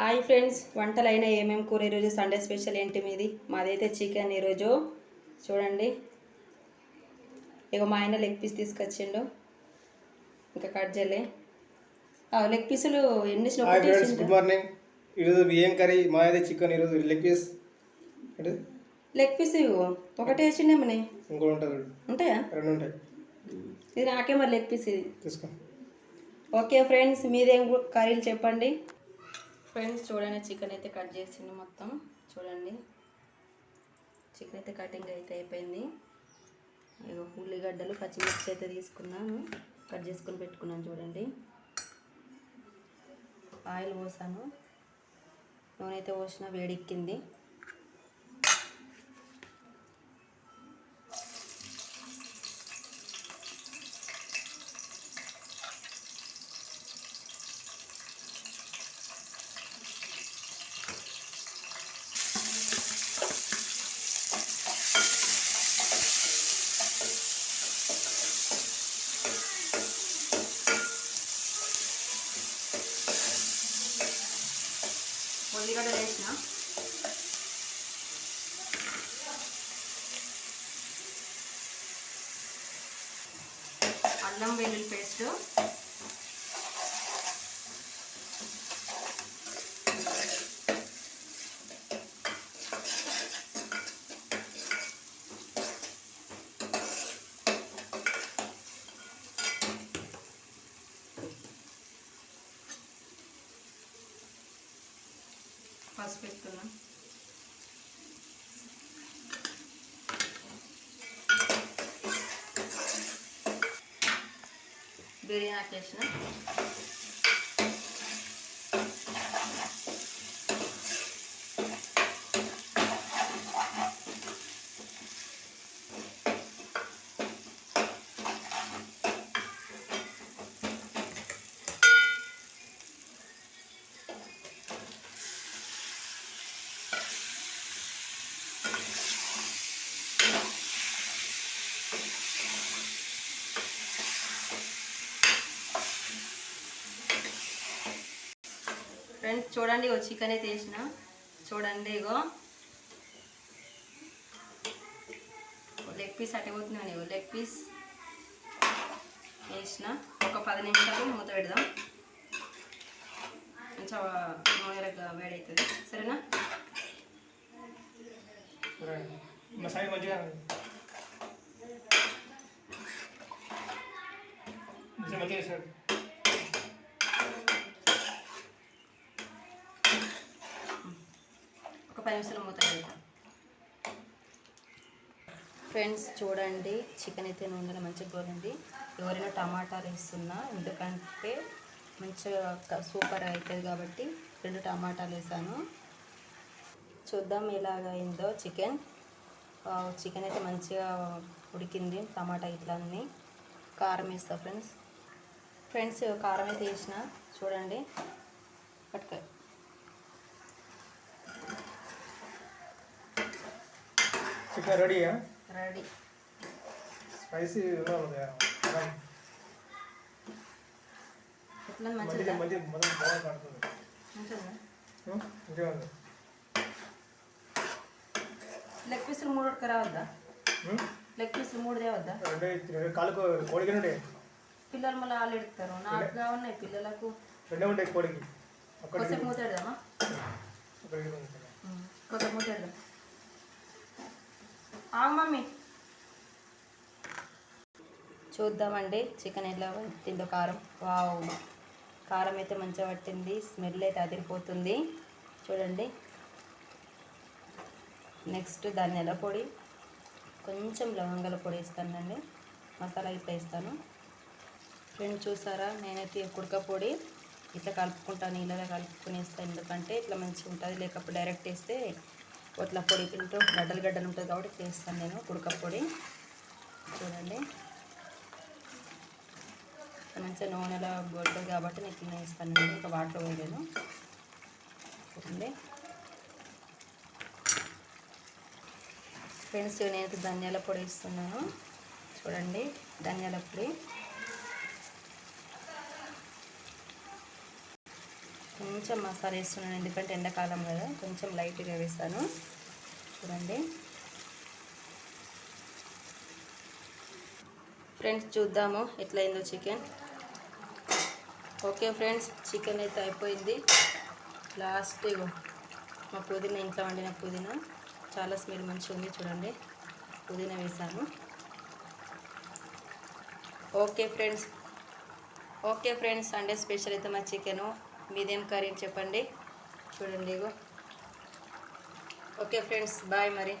Hi friends వంటలైన ఏమేమి కూర ఈరోజు? సండే స్పెషల్ ఏంటి మీది? మాదైతే చికెన్ ఈరోజు. చూడండి. ఇక మా ఆయన లెగ్ పీస్ తీసుకొచ్చిండు. ఇంకా కట్ చేయలే. లెగ్ పీసులు ఎన్ని గుడ్ మార్నింగ్. ఈరోజు ఏం కర్రీ? మా అయితే చికెన్ ఈరోజు లెగ్ పీస్. లెగ్ పీస్ ఒకటే వేసిండేమని ఇంకోటి ఉంటుంది. ఉంటాయా? రెండు ఉంటాయి. ఇది నాకే మరి లెగ్ పీస్ ఇది. తీసుకో. ఓకే ఫ్రెండ్స్ మీదేం కర్రీలు చెప్పండి? ఫ్రెండ్స్ చూడండి చికెన్ అయితే కట్ చేసిండు మొత్తం. చూడండి. చికెన్ అయితే కటింగ్ అయితే అయిపోయింది. ఇగో ఉల్లిగడ్డలు పచ్చిమిర్చి అయితే తీసుకున్నాను. కట్ చేసుకొని పెట్టుకున్నాను చూడండి. ఆయిల్ పోసాను. నూనె అయితే పోసిన వేడెక్కింది. ఉల్లిగడ్డ వేసిన. అల్లం వెల్లుల్లి పేస్ట్. పసుపు వేస్తున్నా బిర్యానీ వేసిన ఫ్రెండ్స్ చూడండి ఇగో చికెన్ అయితే వేసిన. చూడండి ఇగో. లెగ్ పీస్ అట్టే ఇగో లెగ్ పీస్ వేసిన. ఒక పది నిమిషాలు మూత పెడదాం. కొంచెం నూనెగా వేడవుతుంది సరేనా? సరే. మా మంచిగా మంచిగా మంచిగా చేశాడు ఒక పది నిమిషాలు మూత పెడతాం. ఫ్రెండ్స్ చూడండి చికెన్ అయితే నూనెలో మంచిగా గోలింది ఎవరైనా టమాటాలు వేస్తున్నా ఎందుకంటే మంచిగా సూపర్ అవుతుంది కాబట్టి రెండు టమాటాలు వేసాను. చూద్దాం ఎలాగ అయిందో చికెన్. చికెన్ అయితే మంచిగా ఉడికింది టమాటా ఇట్లా అన్నీ. కారం వేస్తా ఫ్రెండ్స్. ఫ్రెండ్స్ కారం అయితే వేసిన చూడండి. పట్టుకో. చికెన్ రెడీయా రెడీ. స్పైసీ మంచిగా మంచిగా మంచిగా మొదలు బాగా పడుతుంది మంచిగా మంచిగా ఉంది లెగ్ పీసులు మూడు రావద్దా? లెగ్ పీసులు మూడు తేవద్దా? కాలుకు కోడికి పిల్లలు మళ్ళీ వాళ్ళు ఎడుతారు. నాటుగా ఉన్నాయి పిల్లలకు. రెండే ఉంటాయి కోడికి. కొద్దిసేపు మూత పెడదామా? ఒకటి ఉంటుంది. కొద్దిసేపు మమ్మీ. చూద్దామండి. చికెన్ ఎలా పట్టిందో కారం. వావ్. కారం అయితే మంచిగా పట్టింది. స్మెల్ అయితే అదిరిపోతుంది. చూడండి. నెక్స్ట్ ధనియాల పొడి. కొంచెం లవంగాల పొడి వేస్తానండి. మసాలా ఇట్లా వేస్తాను. ఫ్రెండ్ చూసారా? నేనైతే కుడక పొడి ఇట్లా కలుపుకుంటాను. నీళ్ళలో కలుపుకొని వేస్తాను ఎందుకంటే ఇట్లా మంచిగా ఉంటుంది. లేకపోతే డైరెక్ట్ వేస్తే ఇట్లా పొడి తింటూ గడ్డలు గడ్డలు ఉంటుంది కాబట్టి చేస్తాను వేస్తాను నేను కుడక పొడి. చూడండి. మంచిగా నూనెలో గొడ్డలు కాబట్టి నేను ఇట్లా వేస్తాను నేను ఇంకా వాటర్ వేయలేను చూడండి. ఫ్రెండ్స్ నేనైతే ధనియాల పొడి ఇస్తున్నాను చూడండి ధనియాల పొడి. కొంచెం మసాలా వేస్తున్నాను ఎందుకంటే ఎండాకాలం కదా కొంచెం లైట్గా వేస్తాను. చూడండి. ఫ్రెండ్స్ చూద్దాము ఎట్లయిందో చికెన్. ఓకే ఫ్రెండ్స్ చికెన్ అయితే అయిపోయింది. లాస్ట్ మా పుదీనా ఇంట్లో వండిన పుదీనా. చాలా స్మెల్ మంచిగా ఉంది చూడండి. పుదీనా వేసాను. Okay friends. Okay friends Sunday special అయితే మా చికెను. మీదేం కర్రీ చెప్పండి. చూడండి ఇగో. ఓకే ఫ్రెండ్స్ బాయ్ మరి.